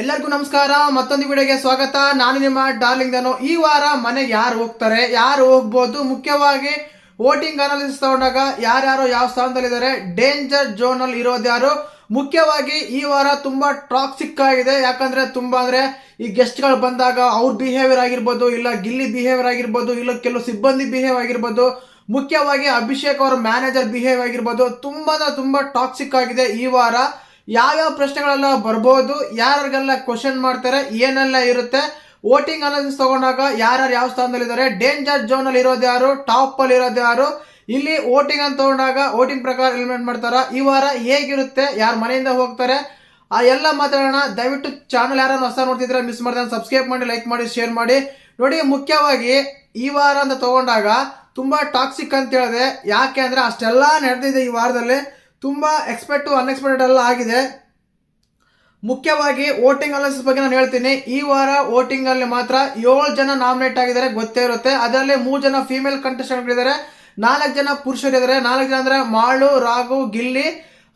ಎಲ್ಲರಿಗೂ ನಮಸ್ಕಾರ, ಮತ್ತೊಂದು ವಿಡಿಯೋಗೆ ಸ್ವಾಗತ. ನಾನು ನಿಮ್ಮ ಡಾರ್ಲಿಂಗ್ ದನು ಈ ವಾರ ಮನೆಗೆ ಯಾರು ಹೋಗ್ತಾರೆ? ಯಾರು ಹೋಗ್ಬೋದು? ಮುಖ್ಯವಾಗಿ ವೋಟಿಂಗ್ ಅನಾಲಿಸಿಸ್ ತಗೊಂಡಾಗ ಯಾರ್ಯಾರು ಯಾವ ಸ್ಥಾನದಲ್ಲಿದ್ದಾರೆ? ಡೇಂಜರ್ ಝೋನ್ ಅಲ್ಲಿ ಇರೋದು ಯಾರು? ಮುಖ್ಯವಾಗಿ ಈ ವಾರ ತುಂಬಾ ಟಾಕ್ಸಿಕ್ ಆಗಿದೆ. ಯಾಕಂದ್ರೆ ತುಂಬಾ ಅಂದ್ರೆ ಈ ಗೆಸ್ಟ್ಗಳು ಬಂದಾಗ ಅವ್ರ ಬಿಹೇವಿಯರ್ ಆಗಿರ್ಬೋದು, ಇಲ್ಲ ಗಿಲ್ಲಿ ಬಿಹೇವಿಯರ್ ಆಗಿರ್ಬೋದು, ಇಲ್ಲ ಕೆಲವು ಸಿಬ್ಬಂದಿ ಬಿಹೇವ್ ಆಗಿರ್ಬೋದು, ಮುಖ್ಯವಾಗಿ ಅಭಿಷೇಕ್ ಅವರ ಮ್ಯಾನೇಜರ್ ಬಿಹೇವ್ ಆಗಿರ್ಬೋದು, ತುಂಬಾ ತುಂಬಾ ಟಾಕ್ಸಿಕ್ ಆಗಿದೆ ಈ ವಾರ. ಯಾವ್ಯಾವ ಪ್ರಶ್ನೆಗಳೆಲ್ಲ ಬರ್ಬೋದು ಯಾರಿಗೆಲ್ಲ ಕ್ವಶನ್ ಮಾಡ್ತಾರೆ, ಏನೆಲ್ಲ ಇರುತ್ತೆ ವೋಟಿಂಗ್ ಅನಾಲಿಸಿಸ್ ತಗೊಂಡಾಗ ಯಾರ್ಯಾರು ಯಾವ ಸ್ಥಾನದಲ್ಲಿದ್ದಾರೆ ಡೇಂಜರ್ ಝೋನ್ ಅಲ್ಲಿ ಇರೋದು ಯಾರು ಟಾಪ್ ಅಲ್ಲಿ ಇರೋದು ಯಾರು, ಇಲ್ಲಿ ವೋಟಿಂಗ್ ಅಂತ ತಗೊಂಡಾಗ ವೋಟಿಂಗ್ ಪ್ರಕಾರ ಎಲಿಮೆಂಟ್ ಮಾಡ್ತಾರ, ಈ ವಾರ ಹೇಗಿರುತ್ತೆ, ಯಾರ ಮನೆಯಿಂದ ಹೋಗ್ತಾರೆ, ಆ ಎಲ್ಲ ಮಾತಾಡೋಣ, ದಯವಿಟ್ಟು ಚಾನಲ್ ಯಾರನ್ನ ಹೊಸ ನೋಡ್ತಿದ್ರೆ ಮಿಸ್ ಮಾಡ್ತಾರೆ ಸಬ್ಸ್ಕ್ರೈಬ್ ಮಾಡಿ ಲೈಕ್ ಮಾಡಿ ಶೇರ್ ಮಾಡಿ. ನೋಡಿ, ಮುಖ್ಯವಾಗಿ ಈ ವಾರ ಅಂತ ತಗೊಂಡಾಗ ತುಂಬಾ ಟಾಕ್ಸಿಕ್ ಅಂತ ಹೇಳಿದೆ, ಯಾಕೆ ಅಂದ್ರೆ ಅಷ್ಟೆಲ್ಲ ನಡೆದಿದೆ ಈ ವಾರದಲ್ಲಿ. ತುಂಬಾ ಎಕ್ಸ್ಪೆಕ್ಟು ಅನ್ಎಕ್ಸ್ಪೆಕ್ಟೆಡ್ ಎಲ್ಲ ಆಗಿದೆ. ಮುಖ್ಯವಾಗಿ ವೋಟಿಂಗ್ ಅನಾಲಿಸಿಸ್ ಬಗ್ಗೆ ನಾನು ಹೇಳ್ತೀನಿ. ಈ ವಾರ ವೋಟಿಂಗ್ ಅಲ್ಲಿ ಮಾತ್ರ ಏಳು ಜನ ನಾಮಿನೇಟ್ ಆಗಿದ್ದಾರೆ, ಗೊತ್ತೇ ಇರುತ್ತೆ. ಅದರಲ್ಲಿ ಮೂರು ಜನ ಫಿಮೇಲ್ ಕಂಟೆಸ್ಟೆಂಟ್ ಇದ್ದಾರೆ ನಾಲ್ಕು ಜನ ಪುರುಷರಿದ್ದಾರೆ ನಾಲ್ಕು ಜನ ಅಂದರೆ ಮಾಳು, ರಾಘು, ಗಿಲ್ಲಿ,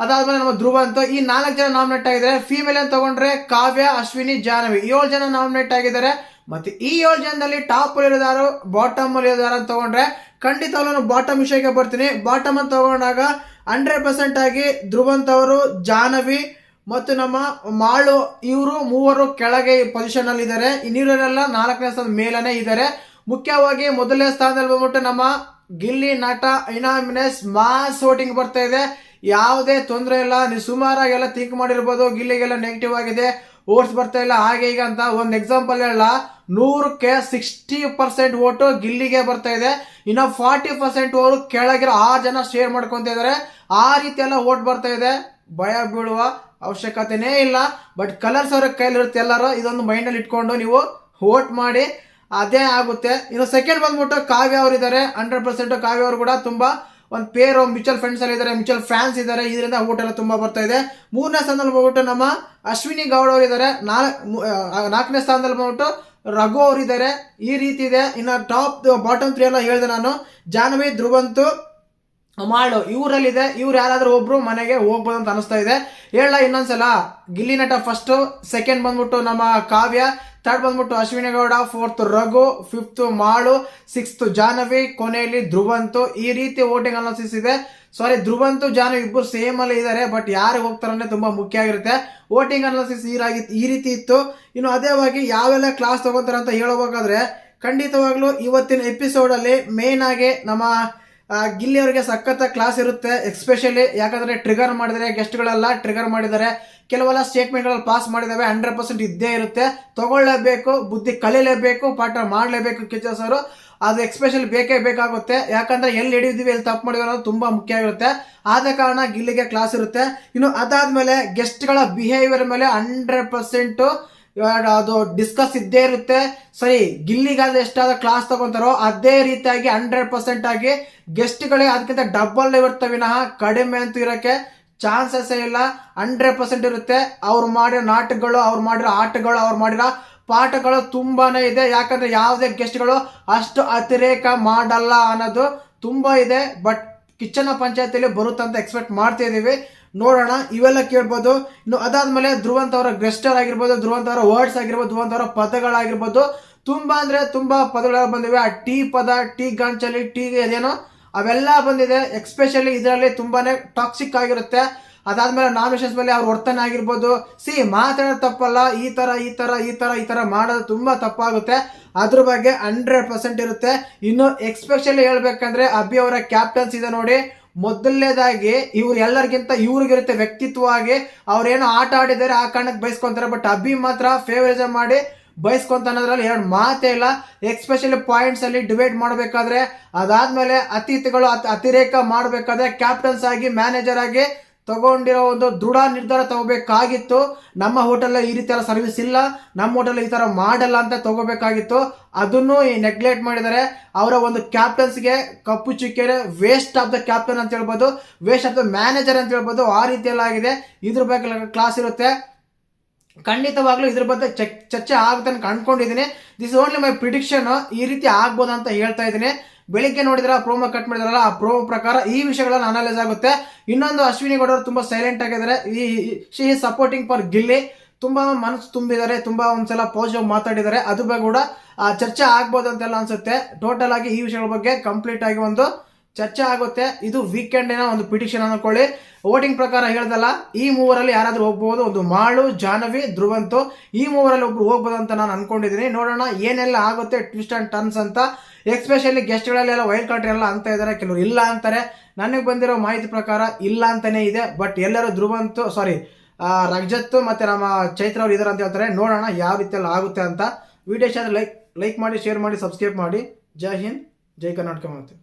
ಅದಾದ್ಮೇಲೆ ನಮ್ಮ ಧ್ರುವ ಅಂತ. ಈ ನಾಲ್ಕು ಜನ ನಾಮಿನೇಟ್ ಆಗಿದ್ದಾರೆ. ಫಿಮೇಲ್ ಅಂತ ತಗೊಂಡ್ರೆ ಕಾವ್ಯ, ಅಶ್ವಿನಿ, ಜಾಹ್ನವಿ. ಏಳು ಜನ ನಾಮಿನೇಟ್ ಆಗಿದ್ದಾರೆ. ಮತ್ತೆ ಈ ಏಳು ಜನದಲ್ಲಿ ಟಾಪ್ ಇರೋದಾರು ಬಾಟಮ್ ಅಲ್ಲಿ ಇರೋದಾರು ಅಂತ ತಗೊಂಡ್ರೆ ಖಂಡಿತವಾಗ್ಲೂ ಬಾಟಮ್ ವಿಷಯಕ್ಕೆ ಬರ್ತೀನಿ. ಬಾಟಮ್ ಅಂತ ತಗೊಂಡಾಗ ಹಂಡ್ರೆಡ್ ಪರ್ಸೆಂಟ್ ಆಗಿ ಧ್ರುವಂತ್ ಅವರು, ಜಾಹ್ನವಿ ಮತ್ತು ನಮ್ಮ ಮಾಳು ಇವರು ಮೂವರು ಕೆಳಗೆ ಪೊಸಿಷನ್ ಅಲ್ಲಿ ಇದ್ದಾರೆ. ಇನ್ನಿರೋರೆಲ್ಲ ನಾಲ್ಕನೇ ಸ್ಥಾನದ ಮೇಲನೆ ಇದ್ದಾರೆ. ಮುಖ್ಯವಾಗಿ ಮೊದಲನೇ ಸ್ಥಾನದಲ್ಲಿ ಬಂದ್ಬಿಟ್ಟು ನಮ್ಮ ಗಿಲ್ಲಿ ನಟ ಇನಾಮಿನಸ್ ಮಾಸ್ ವೋಟಿಂಗ್ ಬರ್ತಾ ಇದೆ. ಯಾವುದೇ ತೊಂದರೆ ಇಲ್ಲ. ನೀವು ಸುಮಾರಾಗೆಲ್ಲ ಥಿಂಕ್ ಮಾಡಿರ್ಬೋದು. ಗಿಲ್ಲಿಗೆಲ್ಲ ನೆಗೆಟಿವ್ ಆಗಿದೆ. ಓಟ್ಸ್ ಬರ್ತಾ ಇಲ್ಲ. ಹಾಗೆ ಈಗ ಅಂತ ಒಂದು ಎಕ್ಸಾಂಪಲ್ ಹೇಳ ನೂರಕ್ಕೆ ಸಿಕ್ಸ್ಟಿ ಪರ್ಸೆಂಟ್ ಓಟು ಗಿಲ್ಲಿಗೆ ಬರ್ತಾ ಇದೆ. ಇನ್ನು ಫಾರ್ಟಿ ಪರ್ಸೆಂಟ್ ಅವರು ಕೆಳಗಿರೋ ಆ ಜನ ಶೇರ್ ಮಾಡ್ಕೊತ ಇದ್ದಾರೆ ಆ ರೀತಿ ಎಲ್ಲ ಓಟ್ ಬರ್ತಾ ಇದೆ. ಭಯ, ಬೀಳುವ ಅವಶ್ಯಕತೆನೇ ಇಲ್ಲ. ಬಟ್ ಕಲರ್ಸ್ ಅವ್ರ ಕೈಲಿರುತ್ತೆ ಎಲ್ಲರೂ, ಇದೊಂದು ಮೈಂಡಲ್ಲಿ ಇಟ್ಕೊಂಡು ನೀವು ವೋಟ್ ಮಾಡಿ, ಅದೇ ಆಗುತ್ತೆ. ಇನ್ನು ಸೆಕೆಂಡ್ ಬಂದ್ಬಿಟ್ಟು ಕಾವ್ಯ ಅವರು ಇದ್ದಾರೆ ಹಂಡ್ರೆಡ್ ಪರ್ಸೆಂಟ್ ಕಾವ್ಯ ಅವರು ಕೂಡ ತುಂಬಾ ಒಂದು ಪೇರ್ ಮ್ಯೂಚುವಲ್ ಫ್ರೆಂಡ್ಸ್ ಅಲ್ಲಿ ಇದ್ದಾರೆ ಮ್ಯೂಚುವಲ್ ಫ್ಯಾನ್ಸ್ ಇದ್ದಾರೆ ಇದರಿಂದ ಓಟ್ ಎಲ್ಲ ತುಂಬಾ ಬರ್ತಾ ಇದೆ. ಮೂರನೇ ಸ್ಥಾನದಲ್ಲಿ ಬಂದ್ಬಿಟ್ಟು ನಮ್ಮ ಅಶ್ವಿನಿ ಗೌಡ ಅವರು ಇದ್ದಾರೆ ನಾಲ್ಕನೇ ಸ್ಥಾನದಲ್ಲಿ ಬಂದ್ಬಿಟ್ಟು ರಘು ಅವರಿದ್ದಾರೆ, ಈ ರೀತಿ ಇದೆ. ಇನ್ನು ಟಾಪ್ ಬಾಟಮ್ ತ್ರೀ ಎಲ್ಲ ಹೇಳಿದೆ ನಾನು. ಜಾಹ್ನವಿ, ಧ್ರುವಂತು ಮಾಳು ಇವರಲ್ಲಿದೆ. ಇವ್ರು ಯಾರಾದರೂ ಒಬ್ಬರು ಮನೆಗೆ ಹೋಗ್ಬೋದು ಅಂತ ಅನಿಸ್ತಾ ಇದೆ. ಹೇಳ ಇನ್ನೊಂದ್ಸಲ? ಗಿಲ್ಲಿ ನಟ ಫಸ್ಟು ಸೆಕೆಂಡ್ ಬಂದ್ಬಿಟ್ಟು ನಮ್ಮ ಕಾವ್ಯ. ಥರ್ಡ್ ಬಂದ್ಬಿಟ್ಟು Ashwini Gowda fourth Raghu fifth Malu sixth Jahnavi, ಕೊನೆಯಲ್ಲಿ ಧ್ರುವಂತು. ಈ ರೀತಿ ವೋಟಿಂಗ್ ಅನಾಲಿಸಿಸ್ ಇದೆ. ಸಾರಿ ಧ್ರುವಂತು ಜಾನು ಇಬ್ಬರು ಸೇಮ್ ಅಲ್ಲಿ ಇದ್ದಾರೆ ಬಟ್ ಯಾರು ಹೋಗ್ತಾರೆ ತುಂಬಾ ಮುಖ್ಯ ಆಗಿರುತ್ತೆ. ವೋಟಿಂಗ್ ಅನಾಲಿಸಿಸ್ ಈ ಈ ರೀತಿ ಇತ್ತು. ಇನ್ನು ಅದೇವಾಗಿ ಯಾವೆಲ್ಲ ಕ್ಲಾಸ್ ತಗೋತಾರೆ ಅಂತ ಹೇಳಬೇಕಾದ್ರೆ ಖಂಡಿತವಾಗ್ಲೂ ಇವತ್ತಿನ ಎಪಿಸೋಡ್ ಅಲ್ಲಿ ಮೇನ್ ಆಗಿ ನಮ್ಮ ಗಿಲ್ಲಿ ಅವರಿಗೆ ಸಖತ್ತ ಕ್ಲಾಸ್ ಇರುತ್ತೆ ಎಸ್ಪೆಷಲಿ ಯಾಕಂದ್ರೆ ಟ್ರಿಗರ್ ಮಾಡಿದರೆ ಗೆಸ್ಟ್ಗಳೆಲ್ಲ ಟ್ರಿಗರ್ ಮಾಡಿದ್ದಾರೆ. ಕೆಲವೆಲ್ಲ ಸ್ಟೇಟ್ಮೆಂಟ್ಗಳಲ್ಲಿ ಪಾಸ್ ಮಾಡಿದ್ದಾವೆ ಹಂಡ್ರೆಡ್ ಪರ್ಸೆಂಟ್ ಇದ್ದೇ ಇರುತ್ತೆ. ತಗೊಳ್ಳೇಬೇಕು, ಬುದ್ಧಿ ಕಲೀಲೇಬೇಕು, ಪಾಠ ಮಾಡಲೇಬೇಕು ಕೆಚ್ಚಸರು ಅದು ಎಕ್ಸ್ಪೆಷಲಿ ಬೇಕೇ ಬೇಕಾಗುತ್ತೆ. ಯಾಕಂದ್ರೆ ಎಲ್ಲಿ ಹಿಡಿದಿವಿ ಎಲ್ಲಿ ತಪ್ಪು ಮಾಡಿದ್ವಿ ಅನ್ನೋದು ತುಂಬ ಮುಖ್ಯ ಆಗಿರುತ್ತೆ. ಆದ ಕಾರಣ ಗಿಲ್ಲಿಗೆ ಕ್ಲಾಸ್ ಇರುತ್ತೆ. ಇನ್ನು ಅದಾದಮೇಲೆ ಗೆಸ್ಟ್ಗಳ ಬಿಹೇವಿಯರ್ ಮೇಲೆ ಹಂಡ್ರೆಡ್ ಪರ್ಸೆಂಟ್ ಅದು ಡಿಸ್ಕಸ್ ಇದ್ದೇ ಇರುತ್ತೆ. ಸರಿ, ಗಿಲ್ಲಿಗಾದ್ರೆ ಎಷ್ಟಾದ ಕ್ಲಾಸ್ ತಗೊಂತಾರೋ ಅದೇ ರೀತಿಯಾಗಿ ಹಂಡ್ರೆಡ್ ಪರ್ಸೆಂಟ್ ಆಗಿ ಗೆಸ್ಟ್ಗಳಿಗೆ ಅದಕ್ಕಿಂತ ಡಬಲ್ ಇರುತ್ತೆ ವಿನಃ. ಕಡಿಮೆ ಅಂತ ಇರೋಕ್ಕೆ ಚಾನ್ಸಸ್ ಇಲ್ಲ. ಹಂಡ್ರೆಡ್ ಪರ್ಸೆಂಟ್ ಇರುತ್ತೆ. ಅವ್ರು ಮಾಡಿರೋ ನಾಟಕಗಳು, ಅವ್ರು ಮಾಡಿರೋ ಆಟಗಳು, ಅವ್ರು ಮಾಡಿರೋ ಪಾಠಗಳು ತುಂಬಾನೇ ಇದೆ. ಯಾಕಂದ್ರೆ ಯಾವುದೇ ಗೆಸ್ಟ್ಗಳು ಅಷ್ಟು ಅತಿರೇಕ ಮಾಡಲ್ಲ ಅನ್ನೋದು ತುಂಬಾ ಇದೆ. ಬಟ್ ಕಿಚ್ಚನ ಪಂಚಾಯತಿಯಲ್ಲಿ ಬರುತ್ತಂತ ಎಕ್ಸ್ಪೆಕ್ಟ್ ಮಾಡ್ತಾ ಇದೀವಿ. ನೋಡೋಣ. ಇವೆಲ್ಲ ಕೇಳ್ಬೋದು. ಇನ್ನು ಅದಾದ್ಮೇಲೆ ಧ್ರುವಂತ ಅವರ ಗ್ರೆಸ್ಟರ್ ಆಗಿರ್ಬೋದು, ಧ್ರುವಂತ ಅವರ ವರ್ಡ್ಸ್ ಆಗಿರ್ಬೋದು, ಧ್ರುವಂತ್ ಅವರ ಪದಗಳಾಗಿರ್ಬೋದು. ತುಂಬಾ ಅಂದ್ರೆ ತುಂಬಾ ಪದಗಳು ಬಂದಿವೆ. ಆ ಟೀ ಪದ, ಟೀ ಗಾಂಚಲಿ ಟೀ ಅದೇನೋ, ಅವೆಲ್ಲ ಬಂದಿದೆ. ಎಕ್ಸ್ಪೆಷಲಿ ಇದರಲ್ಲಿ ತುಂಬಾನೇ ಟಾಕ್ಸಿಕ್ ಆಗಿರುತ್ತೆ. ಅದಾದ್ಮೇಲೆ ನಾಮಿನೇಷನ್ಸ್ ಮೇಲೆ ಅವ್ರ ವರ್ತನೆ ಆಗಿರ್ಬೋದು. ಸಿ ಮಾತಾಡೋದು ತಪ್ಪಲ್ಲ. ಈ ತರ ಈ ತರ ಈ ತರ ಈ ತರ ಮಾಡೋದು ತುಂಬಾ ತಪ್ಪಾಗುತ್ತೆ. ಅದ್ರ ಬಗ್ಗೆ ಹಂಡ್ರೆಡ್ ಪರ್ಸೆಂಟ್ ಇರುತ್ತೆ. ಇನ್ನು ಎಕ್ಸ್ಪೆಷಲಿ ಹೇಳ್ಬೇಕಂದ್ರೆ ಅಭಿ ಅವರ ಕ್ಯಾಪ್ಟನ್ಸ್ ಇದೆ ನೋಡಿ. ಮೊದಲನೇದಾಗಿ ಇವ್ರು ಎಲ್ಲರಿಗಿಂತ ಇವ್ರಿಗಿರುತ್ತೆ ವ್ಯಕ್ತಿತ್ವವಾಗಿ ಅವ್ರೇನೋ ಆಟ ಆಡಿದ್ದಾರೆ ಆ ಕಾರಣಕ್ಕೆ ಬಯಸ್ಕೊಂತಾರೆ ಬಟ್ ಅಭಿ ಮಾತ್ರ ಫೇವರಿಸಮ್ ಮಾಡಿ ಬಯಸ್ಕೊಂತ ಅನ್ನೋದ್ರಲ್ಲಿ ಎರಡು ಮಾತೇ ಇಲ್ಲ. ಎಕ್ಸ್ಪೆಷಲಿ ಪಾಯಿಂಟ್ಸ್ ಅಲ್ಲಿ ಡಿಬೇಟ್ ಮಾಡಬೇಕಾದ್ರೆ ಅದಾದ್ಮೇಲೆ ಅತಿಥಿಗಳು ಅತ್- ಅತಿರೇಕ ಮಾಡಬೇಕಾದ್ರೆ ಕ್ಯಾಪ್ಟನ್ಸ್ ಆಗಿ ಮ್ಯಾನೇಜರ್ ಆಗಿ ತಗೊಂಡಿರೋ ಒಂದು ದೃಢ ನಿರ್ಧಾರ ತಗೋಬೇಕಾಗಿತ್ತು. ನಮ್ಮ ಹೋಟೆಲ್ ಈ ರೀತಿ ಸರ್ವಿಸ್ ಇಲ್ಲ. ನಮ್ಮ ಹೋಟೆಲ್ ಈ ತರ ಮಾಡಲ್ಲ ಅಂತ ತಗೋಬೇಕಾಗಿತ್ತು. ಅದನ್ನು ನೆಗ್ಲೆಕ್ಟ್ ಮಾಡಿದ್ದಾರೆ. ಅವರ ಒಂದು ಕ್ಯಾಪ್ಟನ್ಸ್ಗೆ ಕಪ್ಪು ಚುಕ್ಕೆರೆ ವೇಸ್ಟ್ ಆಫ್ ದ ಕ್ಯಾಪ್ಟನ್ ಅಂತ ಹೇಳ್ಬೋದು ವೇಸ್ಟ್ ಆಫ್ ದ ಮ್ಯಾನೇಜರ್ ಅಂತ ಹೇಳ್ಬೋದು, ಆ ರೀತಿ ಎಲ್ಲ ಆಗಿದೆ. ಇದ್ರ ಬಗ್ಗೆ ಕ್ಲಾಸ್ ಇರುತ್ತೆ. ಖಂಡಿತವಾಗ್ಲೂ ಇದ್ರ ಬಗ್ಗೆ ಚರ್ಚೆ ಆಗುತ್ತೆ ಅಂತ ಕಂಡ್ಕೊಂಡಿದ್ದೀನಿ ದಿಸ್ ಓನ್ಲಿ ಮೈ ಪ್ರಿಡಿಕ್ಷನ್ ಈ ರೀತಿ ಆಗ್ಬೋದು ಅಂತ ಹೇಳ್ತಾ ಇದ್ದೀನಿ. ಬೆಳಿಗ್ಗೆ ನೋಡಿದ್ರೆ ಪ್ರೋಮೋ ಕಟ್ ಮಾಡಿದಾರಲ್ಲ ಆ ಪ್ರೋಮೋ ಪ್ರಕಾರ ಈ ವಿಷಯಗಳನ್ನ ಅನಲೈಸ್ ಆಗುತ್ತೆ. ಇನ್ನೊಂದು ಅಶ್ವಿನಿ ಗೌಡರು ತುಂಬಾ ಸೈಲೆಂಟ್ ಆಗಿದ್ದಾರೆ. ಈ ಶಿ ಸಪೋರ್ಟಿಂಗ್ ಫಾರ್ ಗಿಲ್ಲಿ ತುಂಬಾ ಮನಸ್ಸು ತುಂಬಿದ್ದಾರೆ ತುಂಬಾ ಒಂದ್ಸಲ ಪಾಸಿಟಿವ್ ಮಾತಾಡಿದ್ದಾರೆ. ಅದ್ರ ಬಗ್ಗೆ ಕೂಡ ಆ, ಚರ್ಚೆ ಆಗ್ಬೋದು ಅಂತೆಲ್ಲ ಅನ್ಸುತ್ತೆ. ಟೋಟಲ್ ಆಗಿ ಈ ವಿಷಯಗಳ ಬಗ್ಗೆ ಕಂಪ್ಲೀಟ್ ಆಗಿ ಒಂದು ಚರ್ಚೆ ಆಗುತ್ತೆ. ಇದು ವೀಕೆಂಡಿನ ಒಂದು ಪಿಟಿಷನ್ ಅನ್ಕೊಳ್ಳಿ. ವೋಟಿಂಗ್ ಪ್ರಕಾರ ಹೇಳ್ದಲ್ಲ, ಈ ಮೂವರಲ್ಲಿ ಯಾರಾದರೂ ಹೋಗ್ಬೋದು, ಒಂದು ಮಾಳು ಜಾನವಿ ಧ್ರುವಂತು, ಈ ಮೂವರಲ್ಲಿ ಒಬ್ರು ಹೋಗ್ಬೋದು ಅಂತ ನಾನು ಅನ್ಕೊಂಡಿದ್ದೀನಿ. ನೋಡೋಣ ಏನೆಲ್ಲ ಆಗುತ್ತೆ ಟ್ವಿಸ್ಟ್ ಅಂಡ್ ಟರ್ನ್ಸ್ ಅಂತ. ಎಕ್ಸ್ಪೆಷಲಿ ಗೆಸ್ಟ್ಗಳಲ್ಲೆಲ್ಲ ವೈಲ್ಡ್ ಕಾರ್ಡ್ ಎಲ್ಲ ಅಂತ ಇದ್ದಾರೆ ಕೆಲವರು ಇಲ್ಲ ಅಂತಾರೆ. ನನಗೆ ಬಂದಿರೋ ಮಾಹಿತಿ ಪ್ರಕಾರ ಇಲ್ಲ ಅಂತಲೇ ಇದೆ. ಬಟ್ ಎಲ್ಲರೂ ಧ್ರುವಂತು ಸಾರಿ ರಜತ್ ಮತ್ತೆ ನಮ್ಮ ಚೈತ್ರ ಅವ್ರು ಇದಾರೆ ಅಂತ ಹೇಳ್ತಾರೆ. ನೋಡೋಣ ಯಾವ ರೀತಿಯಲ್ಲಿ ಆಗುತ್ತೆ ಅಂತ. ವಿಡಿಯೋ ಇಷ್ಟ ಲೈಕ್ ಲೈಕ್ ಮಾಡಿ ಶೇರ್ ಮಾಡಿ ಸಬ್ಸ್ಕ್ರೈಬ್ ಮಾಡಿ. ಜೈ ಹಿಂದ್, ಜೈ ಕರ್ನಾಟಕ ಮಾತು.